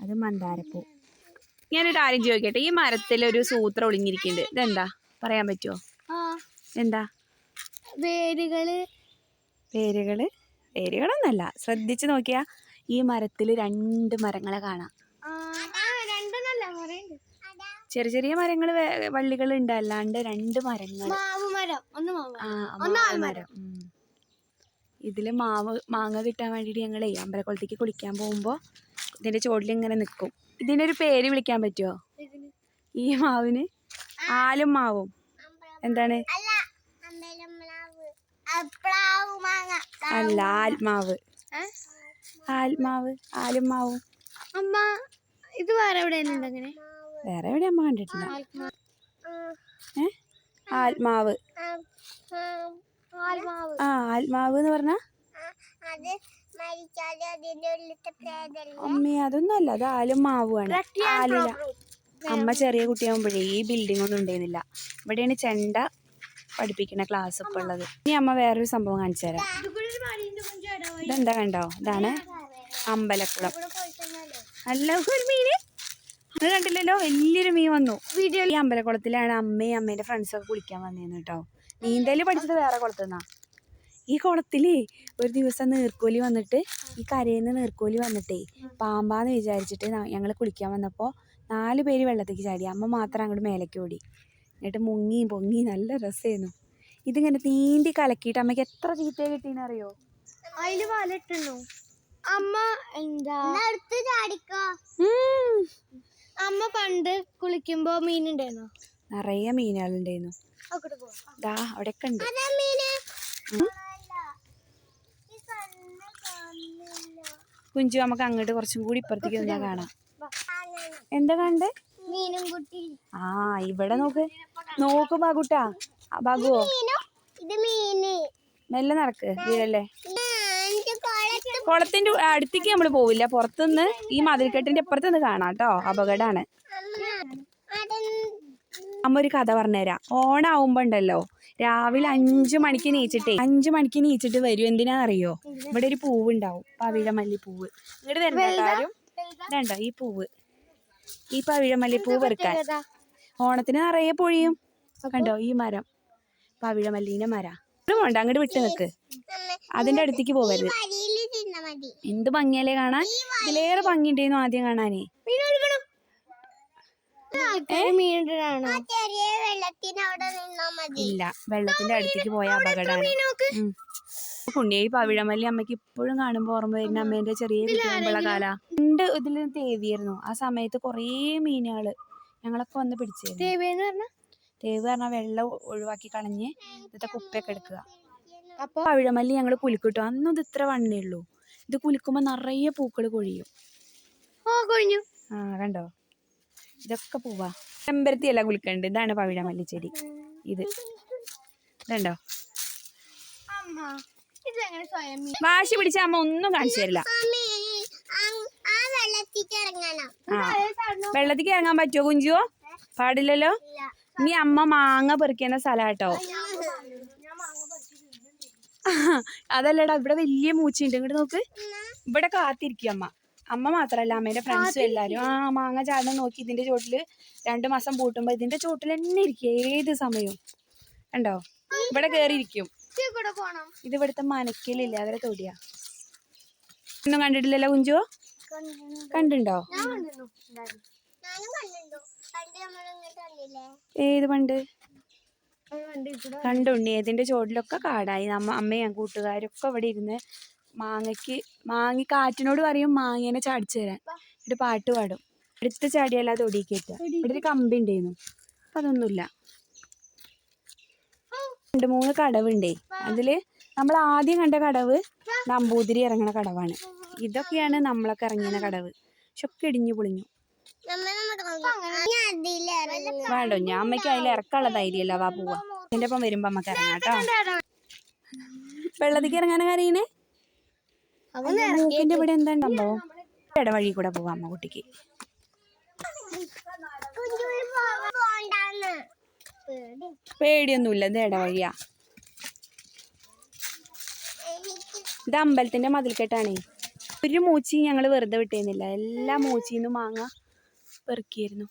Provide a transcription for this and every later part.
അത് മന്ദാരപ്പൂ. ഞാനൊരു കാര്യം ചോദിക്കട്ടെ. ഈ മരത്തിൽ ഒരു സൂത്രം ഒളിഞ്ഞിരിക്കുന്നുണ്ട്. ഇതെന്താ? പറയാൻ പറ്റുമോ എന്താ? വേരുകൾ. വേരുകൾ? വേരുകളൊന്നല്ല. ശ്രദ്ധിച്ചു നോക്കിയാ ഈ മരത്തിൽ രണ്ട് മരങ്ങളെ കാണാം. ചെറിയ ചെറിയ മരങ്ങൾ വള്ളികൾ ഉണ്ട്. അല്ലാണ്ട് രണ്ട് മരങ്ങൾ മരം. ഇതിൽ മാവ് മാങ്ങ കിട്ടാൻ വേണ്ടിയിട്ട് ഞങ്ങളെ അമ്പലക്കുളത്തേക്ക് കുളിക്കാൻ പോകുമ്പോൾ ഇതിന്റെ ചോട്ടിൽ ഇങ്ങനെ നിൽക്കും ഇതിനൊരു പേര് വിളിക്കാൻ പറ്റുമോ ഇതിന്. ഈ മാവിന്? ആലും മാവും. എന്താണ്? അല്ല ആത്മാവ് ആത്മാവ് ആലും മാവും. അമ്മ ഇത് വേറെ എവിടെയെങ്കിലും അങ്ങനെ? വേറെ എവിടെ അമ്മ കണ്ടിട്ടില്ല. ഏ? ആത്മാവ് ആ ആത്മാവ് എന്ന് പറഞ്ഞാ? അമ്മേ അതൊന്നും അല്ല അത് ആലും മാവുമാണ് ആലില അമ്മ ചെറിയ കുട്ടിയാകുമ്പോഴേ ഈ ബിൽഡിംഗ് ഒന്നും ഉണ്ടായിരുന്നില്ല. ഇവിടെയാണ് ചെണ്ട പഠിപ്പിക്കുന്ന ക്ലാസ് ഇപ്പൊ ഉള്ളത്. ഇനി അമ്മ വേറൊരു സംഭവം കാണിച്ചു തരാം. ഇതെന്താ കണ്ടോ? ഇതാണ് അമ്പലക്കുളം. അല്ല ഒരു മീന്. അത് കണ്ടില്ലല്ലോ? വലിയൊരു മീൻ വന്നു. ഈ അമ്പലക്കുളത്തിലാണ് അമ്മയും അമ്മേന്റെ ഫ്രണ്ട്സൊക്കെ കുളിക്കാൻ വന്നേന്ന് കേട്ടോ. നീന്തൽ പഠിച്ചത് വേറെ കുളത്തുനിന്നാ ഈ കുളത്തിൽ ഒരു ദിവസം നീർക്കോലി വന്നിട്ട് ഈ കരയിൽ നിന്ന് നീർക്കോലി വന്നിട്ടേ പാമ്പാന്ന് വിചാരിച്ചിട്ട് ഞങ്ങൾ കുളിക്കാൻ വന്നപ്പോൾ നാല് പേര് വെള്ളത്തേക്ക് ചാടി. അമ്മ മാത്രം അങ്ങോട്ട് മേലേക്ക് ഓടി. എന്നിട്ട് മുങ്ങി പൊങ്ങി നല്ല രസമായിരുന്നു ഇതിങ്ങനെ നീന്തി കലക്കിയിട്ട് അമ്മയ്ക്ക് എത്ര ചീത്ത കിട്ടീന്നറിയോ അതിൽ വലട്ടുണ്ടോ അമ്മ എന്താ? അടുത്ത് ചാടിക്കോ. അമ്മ പണ്ട് കുളിക്കുമ്പോ മീനുണ്ടായിരുന്നോ നിറയെ മീനുകളുണ്ടായിരുന്നു അങ്ങോട്ട് അവിടെ ദാ അവിടെയൊക്കെ ഉണ്ട് മീന് കുഞ്ചു നമുക്ക് അങ്ങോട്ട് കുറച്ചും കൂടി ഇപ്പുറത്തേക്ക് നിന്നാ കാണാം. എന്താ കണ്ടേ? ആ ഇവിടെ നോക്ക്. നോക്ക് ബാഗുട്ടാ ബാഗുവോ മെല്ലെ നടക്ക് വീടല്ലേ കുളത്തിന്റെ അടുത്തേക്ക് നമ്മൾ പോവില്ല. പുറത്തുനിന്ന് ഈ മതിൽക്കെട്ടിന്റെ ഇപ്പുറത്ത് നിന്ന് കാണാം കേട്ടോ. അപകടമാണ്. അമ്മ ഒരു കഥ പറഞ്ഞുതരാം. ഓണാവുമ്പോ ഉണ്ടല്ലോ രാവിലെ അഞ്ചു മണിക്ക് നീച്ചിട്ടേ അഞ്ചു മണിക്ക് നീച്ചിട്ട് വരും. എന്തിനാണെന്നറിയോ? ഇവിടെ ഒരു പൂവ് ഉണ്ടാവും പവിഴമല്ലി പൂവ് ഇങ്ങോട്ട് ഇതുണ്ടോ ഈ പൂവ്. ഈ പവിഴമല്ലി പൂവ് വെറുക്കാൻ ഓണത്തിന് നിറയെ പൊഴിയും. കണ്ടോ? ഈ മരം. പവിഴമല്ലീന്റെ മര. വേണ്ട അങ്ങോട്ട് വിട്ട് നിക്ക്. അതിന്റെ അടുത്തേക്ക് പോകരുത് എന്ത് ഭംഗിയല്ലേ കാണാൻ? ഇതിലേറെ ഭംഗിയുണ്ടായിരുന്നു ആദ്യം കാണാനേ മീനുണ്ടാണോ ചെറിയ വെള്ളത്തിന് അവിടെ നിന്നാ മതി ഇല്ല വെള്ളത്തിന്റെ അടുത്തേക്ക് പോയ അപകടമാണ് പുണ്യായി പവിഴമല്ലി അമ്മയ്ക്ക് ഇപ്പോഴും കാണുമ്പോ ഓർമ്മ വരുന്ന അമ്മേന്റെ ചെറിയ കുട്ടിയാകുമ്പോഴുള്ള കാല. രണ്ട് ഇതിൽ തേവിയായിരുന്നു. ആ സമയത്ത് കുറേ മീനുകൾ ഞങ്ങളൊക്കെ വന്ന് പിടിച്ചു തേവ് പറഞ്ഞ പറഞ്ഞാൽ വെള്ളം ഒഴിവാക്കി കളഞ്ഞ് ഇന്നത്തെ കുപ്പയൊക്കെ എടുക്കുക. അപ്പൊ? പവിഴമല്ലി ഞങ്ങൾ കുലുക്കിട്ടു അന്നും ഇത് ഇത്ര വണ്ണേ ഉള്ളൂ. ഇത് കുലുക്കുമ്പോൾ നിറയെ പൂക്കൾ കൊഴിയും. ഓ കൊഴിഞ്ഞു. ആ കണ്ടോ? ഇതൊക്കെ പോവാ. ചെമ്പരത്തി അല്ല കുളിക്കണ്ട്. ഇതാണ് പവിഴമല്ലി ചെടി. ഇത്. ഇതുണ്ടോ? വാശി പിടിച്ച അമ്മ ഒന്നും കാണിച്ചു തരില്ല. വെള്ളത്തിക്ക് ഇറങ്ങാൻ പറ്റുമോ കുഞ്ചുവോ? പാടില്ലല്ലോ? നീ അമ്മ മാങ്ങ പെറുക്കുന്ന സ്ഥലാട്ടോ. അതല്ലടാ ഇവിടെ വലിയ മൂച്ചയുണ്ട് ഇങ്ങോട്ട് നോക്ക്. ഇവിടെ കാത്തിരിക്കും അമ്മ. അമ്മ മാത്രല്ല അമ്മേന്റെ ഫ്രണ്ട്സും എല്ലാരും. ആ മാങ്ങ ചാടണം നോക്കി ഇതിന്റെ ചോട്ടിൽ രണ്ടു മാസം പൂട്ടുമ്പോ ഇതിന്റെ ചോട്ടിൽ തന്നെ ഇരിക്കും. ഏത് സമയവും. ഉണ്ടോ ഇവിടെ കേറിയിരിക്കും. ഇത് ഇവിടുത്തെ മനക്കലില്ല? അവരെ തൊടിയാ. ഒന്നും കണ്ടിട്ടില്ലല്ലോ കുഞ്ചു? കണ്ടുണ്ടോ ഏത് പണ്ട്? കണ്ടുണ്ണി ഏതിന്റെ ചോട്ടിലൊക്കെ കാടായി. നമ്മ അമ്മയും കൂട്ടുകാരൊക്കെ ഇവിടെ ഇരുന്ന് മാങ്ങയ്ക്ക് മാങ്ങി കാറ്റിനോട് പറയും മാങ്ങേനെ ചാടിച്ചു തരാൻ. എന്നിട്ട് പാട്ട് പാടും. എടുത്ത് ചാടിയല്ല തൊടിക്ക് എത്തുക ഇവിടെ ഒരു കമ്പി ഉണ്ടായിരുന്നു അപ്പൊ അതൊന്നുമില്ല. രണ്ട് മൂന്ന് കടവുണ്ടേ. അതിൽ നമ്മൾ ആദ്യം കണ്ട കടവ് നമ്പൂതിരി ഇറങ്ങണ കടവാണ്. ഇതൊക്കെയാണ് നമ്മളൊക്കെ ഇറങ്ങിയ കടവ്. പക്ഷെ ഒക്കെ ഇടിഞ്ഞു പൊളിഞ്ഞു. വേണ്ടോ ഞാൻ അമ്മയ്ക്ക് അതിൽ ഇറക്കാനുള്ള ധൈര്യമല്ല വാ പോവാ. എന്റെ ഒപ്പം വരുമ്പോ അമ്മയ്ക്ക് ഇറങ്ങാം കേട്ടോ. വെള്ളത്തിക്ക് ഇറങ്ങാനൊക്കെ കറിയണേ മൂക്കിന്റെ ഇവിടെ എന്താ സംഭവം? ഇടവഴി കൂടെ പോവാം അമ്മ കുട്ടിക്ക്. പേടിയൊന്നുമില്ല ഇത് ഇടവഴിയാ. ഇത് അമ്പലത്തിന്റെ മതിൽക്കെട്ടാണേ. ഒരു മൂച്ചി ഞങ്ങൾ വെറുതെ വിട്ടേന്നില്ല. എല്ലാ മൂച്ചിന്നും മാങ്ങ പെറുക്കിയിരുന്നു.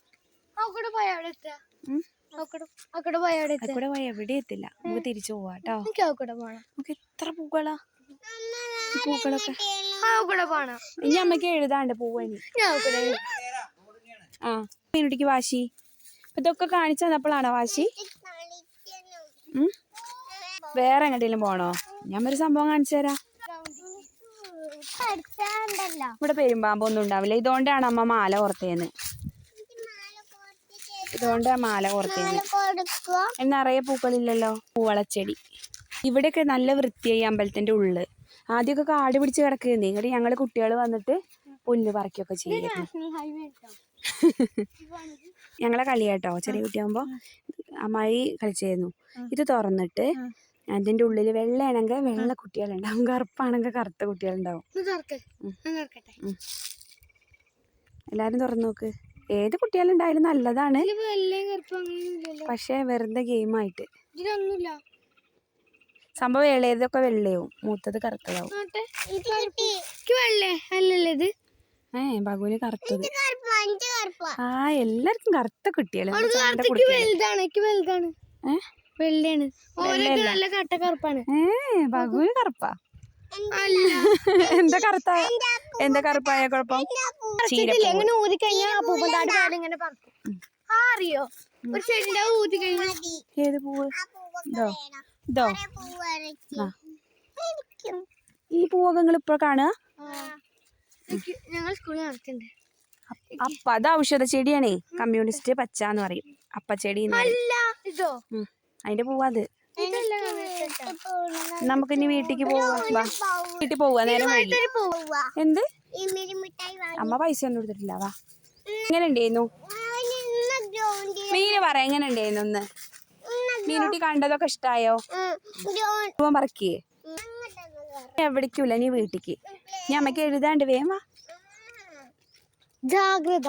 അവിടെ എവിടെ എത്തില്ല. നമുക്ക് തിരിച്ചു പോവാട്ടോ. നമുക്ക് എത്ര പൂക്കളാ? പൂക്കളൊക്കെ. ഇനി അമ്മയ്ക്ക് എഴുതാണ്ട് പൂവനി ആ. മീനുട്ടിക്ക് വാശി. ഇതൊക്കെ കാണിച്ചു തന്നപ്പോഴാണോ വാശി? വേറെ എങ്ങോട്ടേലും പോണോ? ഞാൻ ഒരു സംഭവം കാണിച്ചു തരാം. ഇവിടെ പെരുമ്പാമ്പൊന്നും ഉണ്ടാവില്ല. ഇതുകൊണ്ടാണ് അമ്മ മാല പുറത്തേന്ന് ഇതുകൊണ്ട് മാല കൊടുക്കുക എന്നറിയ പൂക്കളില്ലല്ലോ. പൂവളച്ചെടി. ഇവിടെയൊക്കെ നല്ല വൃത്തിയായി അമ്പലത്തിന്റെ ഉള്ളിൽ ആദ്യമൊക്കെ കാട് പിടിച്ച് കിടക്കുന്നേ ഇങ്ങോട്ട് ഞങ്ങൾ കുട്ടികൾ വന്നിട്ട് പുല്ല് പറിക്കുകയൊക്കെ ചെയ്യും ഞങ്ങളെ കളി കേട്ടോ ചെറിയ കുട്ടിയാകുമ്പോൾ അമ്മായി കളിച്ചായിരുന്നു. ഇത് തുറന്നിട്ട് അതിന്റെ ഉള്ളിൽ വെള്ളയാണെങ്കിൽ വെള്ള കുട്ടികളുണ്ടാവും. കറുപ്പാണെങ്കിൽ കറുത്ത കുട്ടികളുണ്ടാവും. എല്ലാരും തുറന്നു നോക്ക്. ഏത് കുട്ടികളുണ്ടായാലും നല്ലതാണ്. പക്ഷേ വെറുതെ ഗെയിമായിട്ട്. ഇതിലൊന്നുമില്ല. സംഭവം ഇളയതൊക്കെ വെള്ളയാവും. മൂത്തത് കറുത്തതാവും. വെള്ളേ അല്ലല്ലേ ഇത്? ഏ ബഗുവിന് കറുത്തത്. ആ എല്ലാവർക്കും കറുത്ത കുട്ടികൾ എനിക്ക് വലുതാണ് എനിക്ക് വലുതാണ്. ഏ? വെള്ളയാണ്. ഓരോക്കെ നല്ല കട്ട കറുപ്പാണ്. ഏ ബഗുവിന് കറുപ്പാ. എന്താ കറുത്ത? എന്താ കറുപ്പായ കുഴപ്പം? എങ്ങനെ ഊതി കഴിഞ്ഞാൽ അപ്പൂപ്പൻ ഇങ്ങനെ അറിയോ? ഒരു ഊതി കഴിഞ്ഞാൽ ഏത് പൂവ്? ഇതോ. ഇതോ. ഈ പൂവൊക്കെ നിങ്ങൾ ഇപ്പൊ കാണുക. ഞങ്ങൾ സ്കൂളിൽ അപ്പ അത് ഔഷധ ചെടിയാണേ. കമ്മ്യൂണിസ്റ്റ് പച്ച എന്ന് പറയും. അപ്പച്ചെടി ചെടി അല്ല ഇതോ. അതിന്റെ പൂവാ അത്. ഇതല്ല നമുക്ക് ഇനി വീട്ടിക്ക് പോവാ. വാ. വീട്ടിൽ പോവാ. നേരം വൈകി. എന്ത്? അമ്മ പൈസ ഒന്നും കൊടുത്തിട്ടില്ല വാ. എങ്ങനെ ഉണ്ടായിരുന്നു? മീന് പറ എങ്ങനെ ഉണ്ടായിരുന്നു ഒന്ന് മീനുട്ടി കണ്ടതൊക്കെ ഇഷ്ടായോ? മറക്കേ എവിടേക്കൂല നീ വീട്ടിക്ക്. ഞാൻ അമ്മയ്ക്ക് എഴുതാണ്ട് വേഗം വാ. ജാഗ്രത.